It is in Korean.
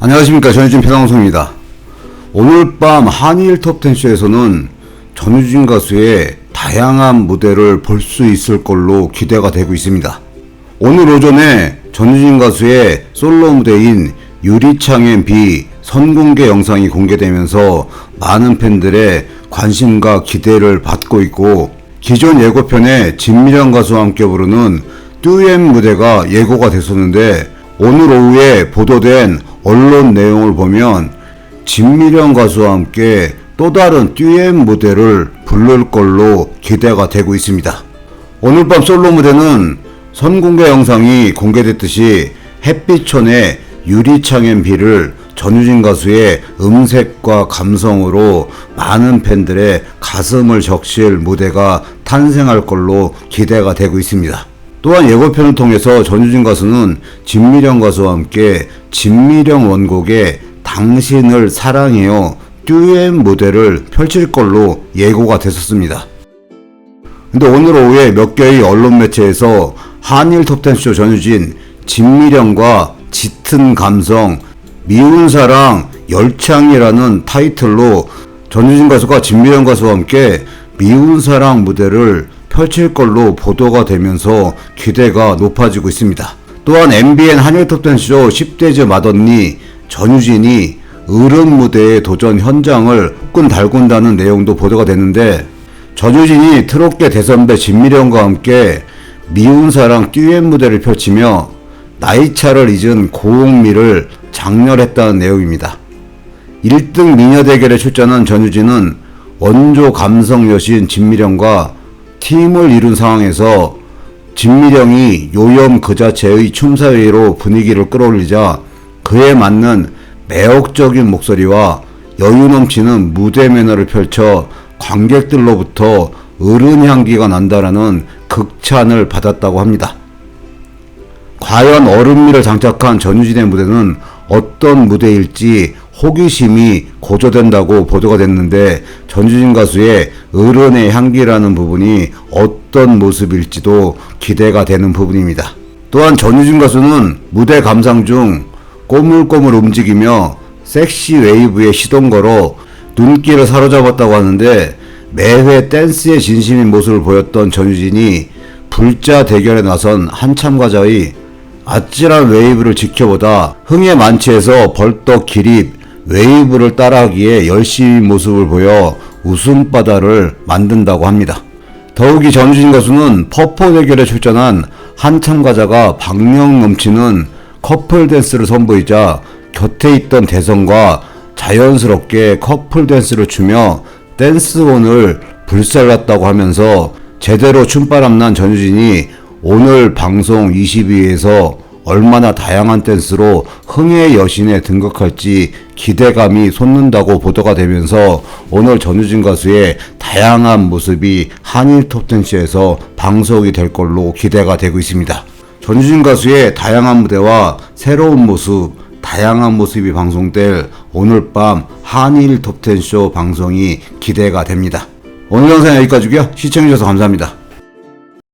안녕하십니까 전유진 평방송입니다. 오늘 밤 한일 톱텐쇼에서는 전유진 가수의 다양한 무대를 볼 수 있을 걸로 기대가 되고 있습니다. 오늘 오전에 전유진 가수의 솔로 무대인 유리창의 비 선공개 영상이 공개되면서 많은 팬들의 관심과 기대를 받고 있고 기존 예고편에 진미령 가수와 함께 부르는 듀엣 무대가 예고가 됐었는데 오늘 오후에 보도된 언론 내용을 보면 진미령 가수와 함께 또 다른 듀엣 무대를 부를 걸로 기대가 되고 있습니다. 오늘 밤 솔로 무대는 선공개 영상이 공개됐듯이 햇빛촌의 유리창엔 비를 전유진 가수의 음색과 감성으로 많은 팬들의 가슴을 적실 무대가 탄생할 걸로 기대가 되고 있습니다. 또한 예고편을 통해서 전유진 가수는 진미령 가수와 함께 진미령 원곡의 당신을 사랑해요 듀엣 무대를 펼칠 걸로 예고가 됐었습니다. 근데 오늘 오후에 몇 개의 언론 매체에서 한일 톱텐쇼 전유진, 진미령과 짙은 감성, 미운 사랑, 열창이라는 타이틀로 전유진 가수가 진미령 가수와 함께 미운 사랑 무대를 펼칠 걸로 보도가 되면서 기대가 높아지고 있습니다. 또한 MBN 한일 톱텐쇼 10대즈 맏언니 전유진이 으름 무대의 도전 현장을 끈 달군다는 내용도 보도가 됐는데 전유진이 트롯계 대선배 진미령과 함께 미운 사랑 듀엣 무대를 펼치며 나이차를 잊은 고흥미를 장렬했다는 내용입니다. 1등 미녀 대결에 출전한 전유진은 원조 감성 여신 진미령과 팀을 이룬 상황에서 진미령이 요염 그 자체의 춤사위로 분위기를 끌어올리자 그에 맞는 매혹적인 목소리와 여유 넘치는 무대 매너를 펼쳐 관객들로부터 어른 향기가 난다라는 극찬을 받았다고 합니다. 과연 얼음미를 장착한 전유진의 무대는 어떤 무대일지 호기심이 고조된다고 보도가 됐는데 전유진 가수의 어른의 향기라는 부분이 어떤 모습일지도 기대가 되는 부분입니다. 또한 전유진 가수는 무대 감상 중 꼬물꼬물 움직이며 섹시 웨이브에 시동 걸어 눈길을 사로잡았다고 하는데 매회 댄스에 진심인 모습을 보였던 전유진이 불자 대결에 나선 한 참가자의 아찔한 웨이브를 지켜보다 흥에 만취해서 벌떡 기립 웨이브를 따라하기에 열심히 모습을 보여 웃음바다를 만든다고 합니다. 더욱이 전유진 가수는 퍼포 대결에 출전한 한 참가자가 박력 넘치는 커플 댄스를 선보이자 곁에 있던 대성과 자연스럽게 커플 댄스를 추며 댄스원을 불살랐다고 하면서 제대로 춤바람난 전유진이 오늘 방송 22회에서 얼마나 다양한 댄스로 흥의 여신에 등극할지 기대감이 솟는다고 보도가 되면서 오늘 전유진 가수의 다양한 모습이 한일 톱텐쇼에서 방송이 될 걸로 기대가 되고 있습니다. 전유진 가수의 다양한 무대와 새로운 모습, 다양한 모습이 방송될 오늘 밤 한일 톱텐쇼 방송이 기대가 됩니다. 오늘 영상 여기까지고요. 시청해주셔서 감사합니다.